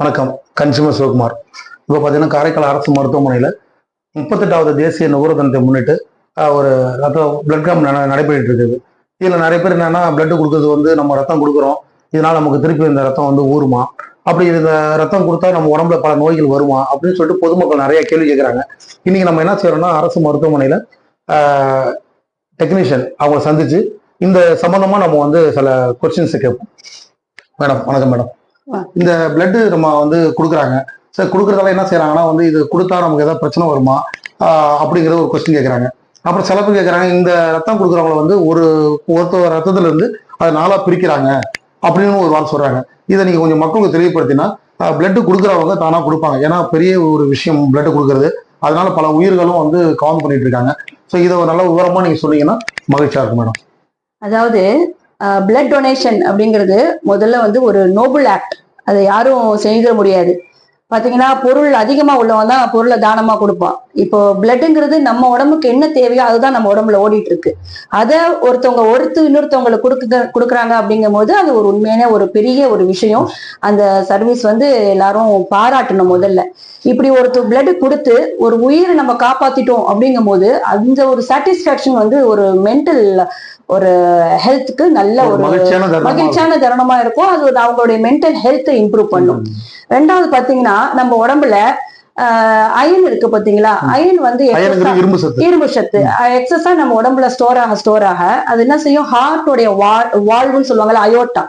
வணக்கம். கன்சியூமர் சிவகுமார். இப்போ பார்த்தீங்கன்னா காரைக்கால் அரசு மருத்துவமனையில் முப்பத்தெட்டாவது தேசிய நுகர்வு தினத்தை முன்னிட்டு ஒரு ரத்தம் பிளட் கேம்ப் நடைபெற்று இருக்குது இதில் நிறைய பேர் என்னன்னா பிளட் கொடுக்கறது வந்து நம்ம ரத்தம் கொடுக்குறோம். இதனால் நமக்கு திருப்பி இந்த ரத்தம் வந்து ஊறுமா அப்படி இந்த ரத்தம் கொடுத்தா நம்ம உடம்புல பல நோய்கள் வருமா? அப்படின்னு சொல்லிட்டு பொதுமக்கள் நிறைய கேள்வி கேட்குறாங்க இன்னைக்கு நம்ம என்ன செய்யறோம்னா அரசு மருத்துவமனையில் டெக்னீஷியன் அவங்கள சந்திச்சு இந்த சம்பந்தமா நம்ம வந்து சில கொஸ்டின்ஸை கேட்போம். மேடம் வணக்கம் மேடம். இந்த பிளட் நம்ம வந்து கொடுக்குறாங்க. சார் கொடுக்குறதால என்ன செய்யறாங்கன்னா வந்து இது கொடுத்தா நமக்கு ஏதாவது பிரச்சனை வருமா? அப்படிங்கிற ஒரு கொஸ்டின் கேட்குறாங்க அப்புறம் சில பேர் கேட்குறாங்க இந்த ரத்தம் கொடுக்குறவங்கள வந்து ஒரு ஒருத்தர் ரத்தத்துல இருந்து அதை நாளா பிரிக்கிறாங்க அப்படின்னு ஒரு வார்த்தை சொல்றாங்க. இதை நீங்க கொஞ்சம் மக்களுக்கு தெளிவுபடுத்தினா பிளட் கொடுக்குறவங்க தானா கொடுப்பாங்க. ஏன்னா பெரிய ஒரு விஷயம் பிளட் கொடுக்கறது. அதனால பல உயிர்களும் வந்து கவுண்ட் பண்ணிட்டு இருக்காங்க. ஸோ இதை ஒரு நல்ல விவரமா நீங்க சொன்னீங்கன்னா மகிழ்ச்சியா இருக்கும் மேடம். அதாவது பிளட் டொனேஷன் அப்படிங்கிறது முதல்ல வந்து ஒரு நோபல் ஆக்ட் அதை யாரும் செய்திட முடியாது. பாத்தீங்கன்னா பொருள் அதிகமா உள்ளவன் தான் பொருளை தானமா கொடுப்பான். இப்போ பிளட்டுங்கிறது நம்ம உடம்புக்கு என்ன தேவையோ அதுதான் நம்ம உடம்புல ஓடிட்டு இருக்கு அதை ஒருத்தவங்க ஒருத்து இன்னொருத்தவங்களுக்கு கொடுக்க கொடுக்குறாங்க அப்படிங்கும் போது அது ஒரு உண்மையான ஒரு பெரிய ஒரு விஷயம். அந்த சர்வீஸ் வந்து எல்லாரும் பாராட்டணும் முதல்ல. இப்படி ஒருத்தர் பிளட் கொடுத்து ஒரு உயிரை நம்ம காப்பாத்திட்டோம் அப்படிங்கும் போது அந்த ஒரு சாட்டிஸ்பாக்சன் வந்து ஒரு மென்டல் ஒரு ஹெல்த்துக்கு நல்ல ஒரு மகிழ்ச்சியான தருணமா இருக்கும். அது அவங்களுடைய மென்டல் ஹெல்த்தை இம்ப்ரூவ் பண்ணும். ரெண்டாவது பாத்தீங்கன்னா நம்ம உடம்புல அயன் இருக்கு பாத்தீங்களா? அயன் வந்து இரும்பு சத்து. எக்ஸஸா நம்ம உடம்புல ஸ்டோர் ஆக ஸ்டோர் ஆக அது என்ன செய்யும்? ஹார்ட்டோடைய வாழ்வுன்னு சொல்லுவாங்கல்ல அயோட்டா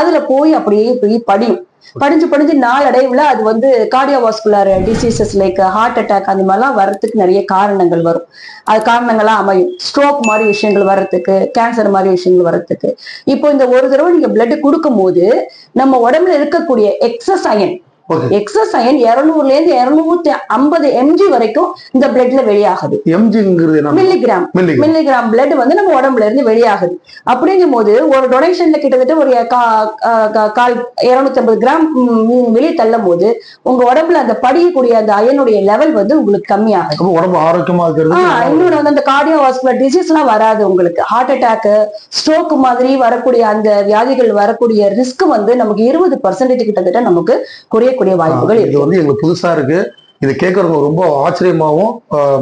அதுல போய் அப்படியே போய் படியும். படிஞ்சு படிஞ்சு நாளடைவுல அது வந்து cardiovascular diseases like heart attack அந்த மாதிரிலாம் வர்றதுக்கு நிறைய காரணங்கள் வரும். அது காரணங்கள்லாம் அமையும். ஸ்ட்ரோக் மாதிரி விஷயங்கள் வர்றதுக்கு கேன்சர் மாதிரி விஷயங்கள் வர்றதுக்கு. இப்போ இந்த ஒரு தடவை நீங்க பிளட் கொடுக்கும்போது நம்ம உடம்புல இருக்கக்கூடிய எக்ஸஸ் அயன் அயன் இருநூறுல இருந்து இருநூத்தி ஐம்பது எம்ஜி வரைக்கும் இந்த பிளட்ல வெளியாகுது. எம்ஜிங்கிறது மில்லிகிராம் மில்லிகிராம் பிளட் வந்து நம்ம உடம்புல இருந்து வெளியாகுது. அப்படிங்கும் போது ஒரு டொனேஷன்ல கிட்டத்தட்ட ஒரு கால் இருநூத்தி ஐம்பது கிராம் வெளியே தள்ளும் போது உங்க உடம்புல அந்த படியக்கூடிய அந்த அயனுடைய லெவல் வந்து உங்களுக்கு கம்மியாகுது. அப்போ உடம்பு ஆரோக்கியமா இருக்கிறது ஆஹ் இன்னொன்று வந்து அந்த கார்டியோவாஸ்குலர் டிசீஸ் எல்லாம் வராது உங்களுக்கு. ஹார்ட் அட்டாக் ஸ்ட்ரோக் மாதிரி வரக்கூடிய அந்த வியாதிகள் வரக்கூடிய ரிஸ்க் வந்து நமக்கு இருபது பர்சன்டேஜ் கிட்டத்தட்ட நமக்கு குறையக்கூடிய வாய்ப்புகள் இது வந்து எங்களுக்கு புதுசா இருக்கு. இது கேட்கறவங்க ரொம்ப ஆச்சரியமாவும்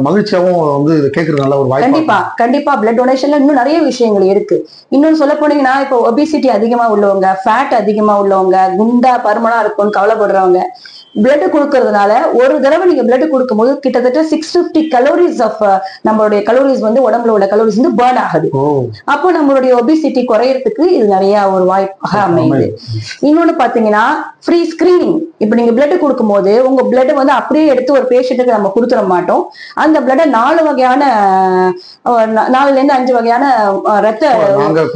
மகிழ்ச்சியாவும் வந்து இது கேட்கறது நல்ல ஒரு வாய்ப்பு கண்டிப்பா கண்டிப்பா. பிளட் டொனேஷன்ல இன்னும் நிறைய விஷயங்கள் இருக்கு. இன்னும் சொல்ல போனீங்கன்னா இப்போ ஒபிசிட்டி அதிகமா உள்ளவங்க ஃபேட் அதிகமா உள்ளவங்க குண்டா பருமனா இருக்கும்னு கவலைப்படுறவங்க பிளட் கொடுக்கறதுனால ஒரு தடவை நீங்க பிளட் கொடுக்கும்போது கிட்டத்தட்ட சிக்ஸ் பிப்டி கலோரிஸ் ஆஃப் நம்மளுடைய கலோரிஸ் வந்து உடம்புல உள்ள கலோரிஸ் வந்து பேர்ன் ஆகுது. அப்போ நம்மளுடைய ஒபிசிட்டி குறையறதுக்கு இது நிறைய ஒரு வாய்ப்பாக அமையுது. இன்னொன்னு பாத்தீங்கன்னா ஃப்ரீ ஸ்கிரீனிங் இப்போ நீங்க பிளட் கொடுக்கும்போது உங்க பிளட் வந்து அப்படியே எடுத்து ஒரு பேஷண்ட்டுக்கு நம்ம கொடுத்துட மாட்டோம். அந்த பிளட்டை நாலு வகையான நாலுல இருந்து அஞ்சு வகையான ரத்த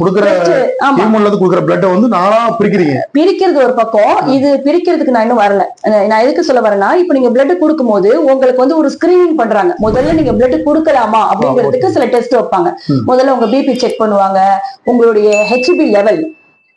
கொடுக்குற பிளட்டை வந்து நாளா பிரிக்கிறீங்க. பிரிக்கிறது ஒரு பக்கம். இது பிரிக்கிறதுக்கு நான் இன்னும் வரல. நான் எதுக்கு சொல்ல வரேன்னா இப்போ நீங்க பிளட் கொடுக்கும்போது உங்களுக்கு வந்து ஒரு ஸ்கிரீனிங் பண்றாங்க. முதல்ல நீங்க பிளட் கொடுக்கலாமா அப்படிங்கிறதுக்கு சில டெஸ்ட் வைப்பாங்க. முதல்ல உங்க பிபி செக் பண்ணுவாங்க. உங்களுடைய HB level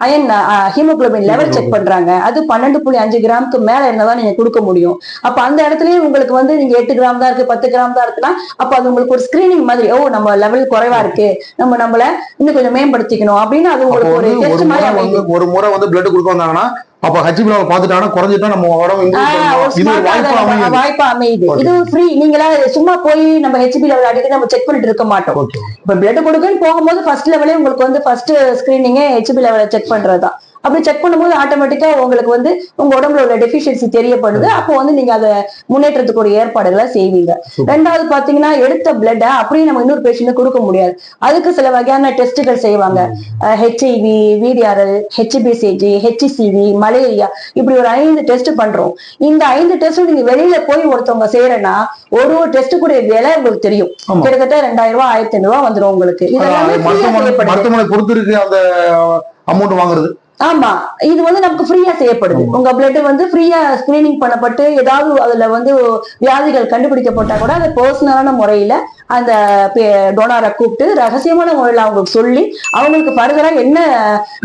iron haemoglobin level check பண்றாங்க. அது பன்னெண்டு புள்ளி அஞ்சு கிராமுக்கு மேல இருந்தாதான் நீங்க கொடுக்க முடியும். அப்ப அந்த இடத்துலயே உங்களுக்கு வந்து நீங்க எட்டு கிராம் தான் இருக்கு பத்து கிராம் தான் இருக்குன்னா அப்ப அது உங்களுக்கு ஒரு ஸ்கிரீனிங் மாதிரி ஓ நம்ம லெவல் குறைவா இருக்கு. நம்ம நம்மள இன்னும் கொஞ்சம் மேம்படுத்திக்கணும். அப்படின்னு அது உங்களுக்கு ஒரு டெஸ்ட் மாதிரி ஒரு முறை வந்து பிளட் கொடுக்க வந்தாங்கன்னா அப்ப ஹச்பி லெவல் பார்த்துட்டாங்கன்னா குறைஞ்சிட்டா நம்ம உடம்பு. இது வாய்ப்பு அமையுது. இது ஃப்ரீ நீங்களா சும்மா போய் நம்ம ஹெச்பி லெவல் அடிக்கடி நம்ம செக் பண்ணிட்டு இருக்க மாட்டோம். இப்ப பிளட் கொடுக்குன்னு போகும்போது ஃபர்ஸ்ட் லெவலே உங்களுக்கு வந்து ஃபர்ஸ்ட் ஸ்கிரீனிங்கே ஹெச்பி லெவலை செக் பண்றதுதான். அப்படி செக் பண்ணும்போது ஆட்டோமேட்டிக்கா உங்களுக்கு வந்து உங்க உடம்புல உள்ள டெஃபிஷியன்சி தெரியப்படுது. அப்போ வந்து நீங்க அதை முன்னேற்றத்துக்கு ஒரு ஏற்பாடுகளை செய்வீங்க. ரெண்டாவது பாத்தீங்கன்னா எடுத்த பிளட்டை அப்படியே நம்ம இன்னொரு பேஷண்ட் கொடுக்க முடியாது. அதுக்கு சில வகையான டெஸ்ட்டுகள் செய்வாங்க. HIV VDRL HBCG HCCV malaria இப்படி ஒரு ஐந்து டெஸ்ட் பண்றோம். இந்த ஐந்து டெஸ்ட் நீங்க வெளியில போய் ஒருத்தவங்க செய்யறேன்னா ஒரு ஒரு டெஸ்ட் கூட விலை உங்களுக்கு தெரியும். கிட்டத்தட்ட ரெண்டாயிரம் ரூபாய் ஆயிரத்தி ஐநூறு ரூபாய் வந்துரும் உங்களுக்கு. இது எல்லாமே அது ஃப்ரீயா மருத்துவமனை செய்யப்படுது. மருத்துவமனை பொறுத்து இருக்கு அந்த அமௌண்ட் வாங்குறது. ஆமா இது வந்து நமக்கு ஃப்ரீயா செய்யப்படுது. உங்க பிளட் வந்து ஃப்ரீயா ஸ்கிரீனிங் பண்ணப்பட்டு ஏதாவது அதுல வந்து வியாதிகள் கண்டுபிடிக்கப்பட்டா கூட அதை பர்சனலான முறையில அந்த டொனாரை கூப்பிட்டு ரகசியமான முறையில அவங்களுக்கு சொல்லி அவங்களுக்கு ஃபர்தரா என்ன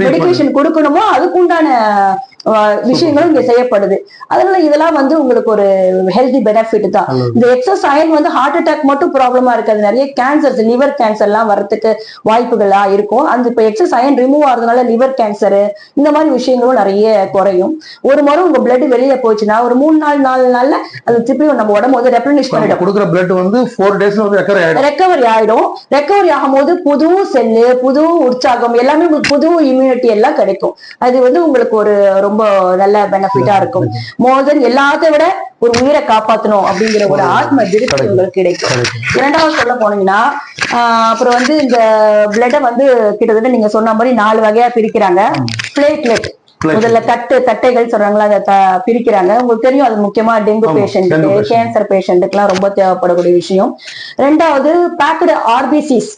மெடிகேஷன் கொடுக்கணுமோ அதுக்குண்டான விஷயங்களும் இங்க செய்யப்படுது. அதனால இதெல்லாம் வந்து உங்களுக்கு ஒரு ஹெல்தி பெனிஃபிட் தான். இந்த எக்ஸஸ் அயன் வந்து ஹார்ட் அட்டாக் மட்டும் ப்ராப்ளமா இருக்காது. நிறைய கேன்சர்ஸ் லிவர் கேன்சர் எல்லாம் வரதுக்கு வாய்ப்புகளா இருக்கும். அந்த இப்ப எக்ஸஸ் அயன் ரிமூவ் ஆகுறதுனால லிவர் கேன்சர் இந்த மாதிரி விஷயங்களும் நிறைய குறையும். ஒரு முறை உங்க பிளட் வெளியே போச்சுன்னா ஒரு மூணு நாள் நாலு நாள்ல அது திருப்பியும் நம்ம உடம்பு வந்து ரெப்ளனிஷ் பண்ணிடும். கொடுக்குற பிளட் வந்து ஃபோர் டேஸ்ல வந்து ரெக்கவரி ஆயிடும். ரெக்கவரி ஆகும்போது புது செல்லு புது உற்சாகம் எல்லாமே உங்களுக்கு புது இம்யூனிட்டி எல்லாம் கிடைக்கும். அது வந்து உங்களுக்கு ஒரு ரொம்ப நல்ல பெனிஃபிட்டா இருக்கும். மோர் தென் எல்லாத்தை விட ஒரு உயிரை காப்பாத்தணும் அப்படிங்கிற ஒரு ஆத்ம திருப்தி. உங்களுக்கு கிடைக்கும். இரண்டாவது சொல்ல போனீங்கன்னா அப்புறம் வந்து இந்த பிளட்டை வந்து கிட்டத்தட்ட நீங்க சொன்ன மாதிரி நாலு வகையா பிரிக்கிறாங்க. Platelet Platelet. முதல்ல தட்டு தட்டைகள் சொல்றாங்களா அதை பிரிக்கிறாங்க. உங்களுக்கு தெரியும் அது முக்கியமா டெங்கு பேஷண்ட். கேன்சர் பேஷண்ட்டுக்குலாம் ரொம்ப தேவைப்படக்கூடிய விஷயம். ரெண்டாவது packed RBCs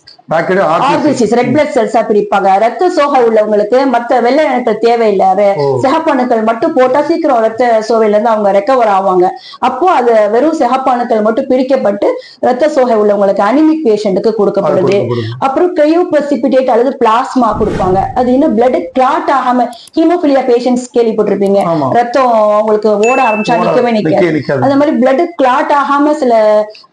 RBCs red blood செல்ஸா பிரிப்பாங்க. ரத்த சோகை உள்ளவங்களுக்கு மத்த வெள்ளை அணுக்கள் தேவையில்லை. சிகப்பணுக்கள் மட்டும் போட்டா சீக்கிரம் ரத்த சோகையில இருந்து அவங்க ரெக்கவர் ஆவாங்க. அப்போ அது வெறும் சிகப்பணுக்கள் மட்டும் பிரிக்கப்பட்டு ரத்த சோகை உள்ளவங்களுக்கு அனிமிக் பேஷண்ட்டுக்கு கொடுக்கப்படுது. அப்புறம் கிரையோ பிரசிபிடேட் அல்லது பிளாஸ்மா கொடுப்பாங்க. அது இன்னும் பிளட் கிளாட் ஆகாம ஹீமோபிலியா பேஷண்ட்ஸ் கேள்விப்பட்டிருப்பீங்க. ரத்தம் உங்களுக்கு ஓட ஆரம்பிச்சா நிக்கவே நிக்காது. அந்த மாதிரி பிளட் கிளாட் ஆகாம சில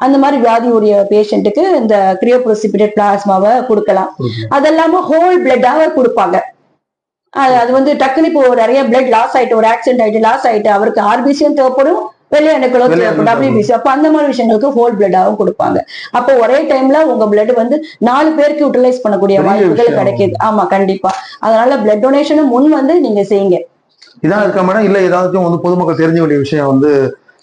அந்த மாதிரி வியாதி உடைய பேஷண்ட்டுக்கு இந்த கிரியோப்ரோசிபிடேட் பிளாஸ்மாவை கொடுக்கலாம். கொடுக்கலாம். அது இல்லாம ஹோல் பிளட்டாக கொடுப்பாங்க. அது வந்து டக்குனு இப்போ நிறைய பிளட் லாஸ் ஆயிட்டு ஒரு ஆக்சிடென்ட் ஆயிட்டு லாஸ் ஆயிட்டு அவருக்கு ஆர்பிசியும் தேவைப்படும் வெள்ளை அணுக்களோ வெள்ளை தேவைப்படும். WBC அப்ப அந்த மாதிரி விஷயங்களுக்கு ஹோல் பிளட்டாகவும் கொடுப்பாங்க. அப்போ ஒரே டைம்ல உங்க பிளட் வந்து நாலு பேருக்கு யூட்டிலைஸ் பண்ணக்கூடிய வாய்ப்புகள். கிடைக்குது. ஆமா கண்டிப்பா. அதனால பிளட் டொனேஷனும் முன் வந்து நீங்க செய்யுங்க. இதான் இருக்கா மேடம் இல்ல ஏதாச்சும் வந்து பொதுமக்கள் தெரிஞ்ச வேண்டிய விஷயம் வந்து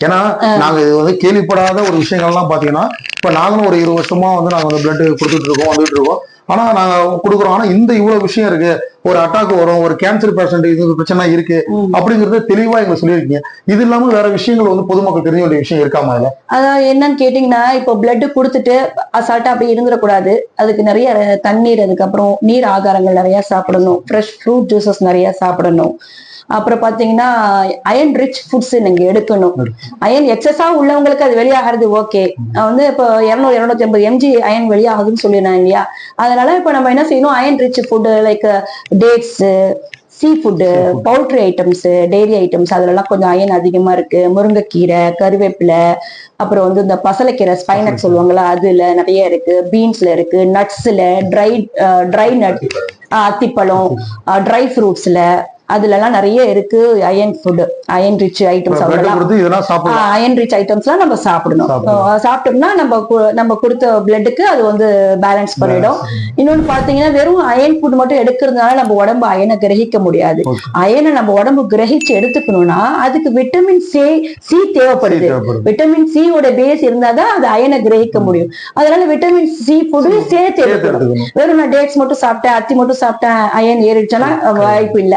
ஏன்னா நாங்க இது வந்து கேள்விப்படாத ஒரு விஷயங்கள்லாம் பாத்தீங்கன்னா இப்ப நாங்களும் ஒரு இருபது வருஷமா வந்து நாங்க வந்து பிளட் கொடுத்துட்டு இருக்கோம் வந்துட்டு இருக்கோம். ஆனா நாங்க கொடுக்குறோம். ஆனா இந்த இவ்வளவு விஷயம் இருக்கு. ஒரு அட்டாக் வரும் ஒரு கேன்சர் பேஷண்ட் இது பிரச்சனை இருக்கு. அப்படிங்கறத தெளிவா எங்களுக்கு சொல்லியிருக்கீங்க. இது இல்லாம வேற விஷயங்கள் வந்து பொதுமக்கள் தெரிஞ்ச வேண்டிய விஷயம் இருக்காமா இல்ல அதான் என்னன்னு கேட்டீங்கன்னா இப்போ பிளட் கொடுத்துட்டு அசால்ட்டா அப்படி இருந்துடக்கூடாது. அதுக்கு நிறைய தண்ணீர் அதுக்கப்புறம் நீர் ஆகாரங்கள் நிறைய சாப்பிடணும். ஃப்ரெஷ் ஃப்ரூட் ஜூசஸ் நிறைய சாப்பிடணும். அப்புறம் பாத்தீங்கன்னா அயன் ரிச் ஃபுட்ஸ் நீங்க எடுக்கணும். அயன் எக்ஸஸா உள்ளவங்களுக்கு அது வெளியாகிறது ஓகே வந்து இப்போ இரநூறு இரநூத்தி ஐம்பது எம்ஜி அயன் வெளியாகுதுன்னு சொல்லியிருந்தேன் இல்லையா? அதனால இப்போ நம்ம என்ன செய்யணும்? Iron rich food like dates seafood poultry items dairy items அதுலலாம் கொஞ்சம் அயன் அதிகமா இருக்கு. முருங்கைக்கீரை கருவேப்பிலை அப்புறம் வந்து இந்த பசலைக்கீரை ஸ்பைனட் சொல்லுவாங்கல்ல அதுல நிறைய இருக்கு. பீன்ஸ்ல இருக்கு. நட்ஸ்ல ட்ரை ட்ரை நட் அத்திப்பழம் ட்ரை ஃப்ரூட்ஸ்ல அதுல எல்லாம் நிறைய இருக்கு iron food iron rich items அதெல்லாம். அயன் ரிச் ஐட்டம்ஸ்லாம் நம்ம சாப்பிடணும். சாப்பிட்டோம்னா நம்ம நம்ம கொடுத்த பிளட்டுக்கு அது வந்து பேலன்ஸ் பண்ணிடும். இன்னொன்னு பாத்தீங்கன்னா வெறும் அயன் ஃபுட் மட்டும் எடுக்கிறதுனால நம்ம உடம்பு அயனை கிரகிக்க முடியாது. அயனை நம்ம உடம்பு கிரகிச்சு எடுத்துக்கணும்னா அதுக்கு விட்டமின் சி சி தேவைப்படுது. விட்டமின் சி ஓட பேஸ் இருந்தாதான் அது அயனை கிரகிக்க முடியும். அதனால விட்டமின் சி ஃபுட் சேர்த்து எடுக்கணும். வெறும் நான் டேட்ஸ் மட்டும் சாப்பிட்டேன் அத்தி மட்டும் சாப்பிட்டேன் அயன் ஏறிடுச்சுன்னா வாய்ப்பு இல்ல.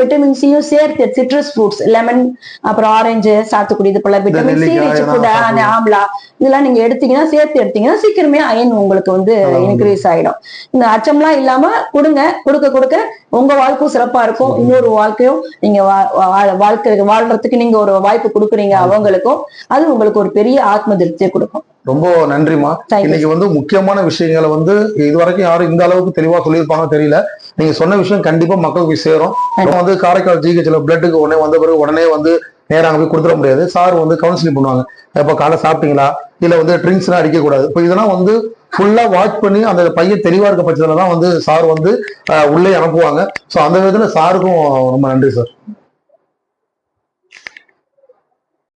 விட்டமின் சியும் சேர்த்து சிட்ரஸ் ஃப்ரூட்ஸ் லெமன் அப்புறம் ஆரஞ்சு சாத்துக்குடி இது போல விட்டமின் சி ரிச் ஃபுட் சாப்பிடலாம். ஆம்லா இதெல்லாம் நீங்க எடுத்தீங்கன்னா சேர்த்து எடுத்தீங்கன்னா சீக்கிரமே அயன் உங்களுக்கு வந்து. இன்க்ரீஸ் ஆயிடும். இந்த அச்சம்லாம் இல்லாம கொடுங்க கொடுக்க கொடுக்க உங்க வாழ்க்கையும் சிறப்பா இருக்கும். இன்னொரு வாழ்க்கையும் நீங்க வாழ்க்கை வாழ்றதுக்கு நீங்க ஒரு வாய்ப்பு கொடுக்குறீங்க அவங்களுக்கும். அது உங்களுக்கு ஒரு பெரிய ஆத்ம திருப்தியை கொடுக்கும். ரொம்ப நன்றிமா. இன்னைக்கு வந்து முக்கியமான விஷயங்களை வந்து இதுவரைக்கும் யாரும் இந்த அளவுக்கு தெளிவா சொல்லியிருப்பாங்க தெரியல. நீங்க சொன்ன விஷயம் கண்டிப்பா மக்களுக்கு போய் சேரும். வந்து காரைக்கால் ஜிஹெச்ல பிளட்டுக்கு உடனே வந்த பிறகு உடனே வந்து நேரா அங்க போய் கொடுத்துட முடியாது. சார் வந்து கவுன்சிலிங் பண்ணுவாங்க. இப்ப காலை சாப்பிட்டீங்களா? இல்ல வந்து ட்ரிங்க்ஸ் எல்லாம் அடிக்க கூடாது இப்போ இதெல்லாம் வந்து ஃபுல்லா வாட்ச் பண்ணி அந்த பையன் தெளிவா இருக்க பட்சத்துல தான் வந்து சார் வந்து உள்ளே அனுப்புவாங்க. ஸோ அந்த விதத்துல சாருக்கும் ரொம்ப நன்றி சார்